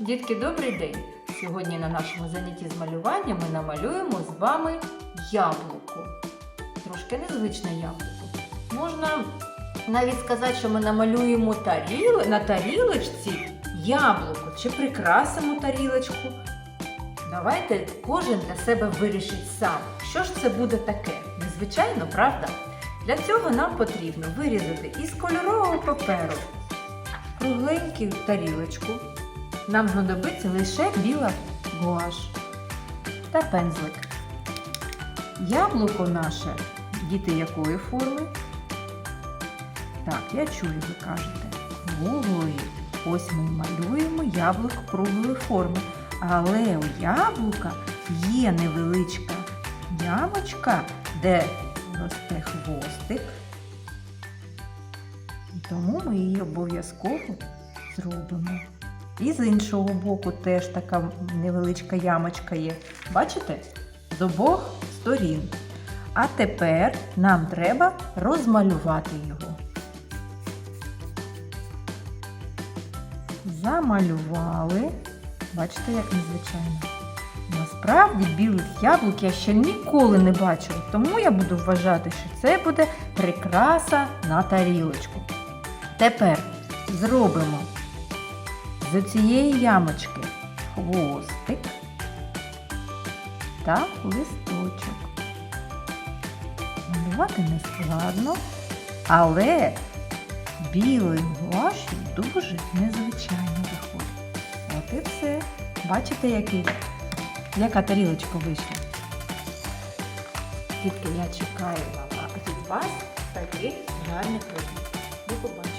Дітки, добрий день! Сьогодні на нашому занятті з малювання ми намалюємо з вами яблуко. Трошки незвичне яблуко. Можна навіть сказати, що ми намалюємо таріл... на тарілочці яблуко чи прикрасимо тарілочку. Давайте кожен для себе вирішить сам, що ж це буде таке. Незвичайно, правда? Для цього нам потрібно вирізати із кольорового паперу кругленьку тарілочку. Нам знадобиться лише біла гуаш та пензлик. Яблуко наше, діти якої форми? Так, я чую, ви кажете, круглої. Ось ми малюємо яблуко круглої форми. Але у яблука є невеличка ямочка, де росте хвостик. І тому ми її обов'язково зробимо. І з іншого боку теж така невеличка ямочка є. Бачите? З обох сторін. А тепер нам треба розмалювати його. Замалювали. Бачите, як незвичайно. Насправді білих яблук я ще ніколи не бачила, тому я буду вважати, що це буде прикраса на тарілочку. Тепер зробимо з цієї ямочки хвостик та листочок. Малювати не складно, але білою гуашю дуже незвичайно виходить. От і все. Бачите, який, яка тарілочка вийшла? Тільки я чекаю від вас таких гарних робіт.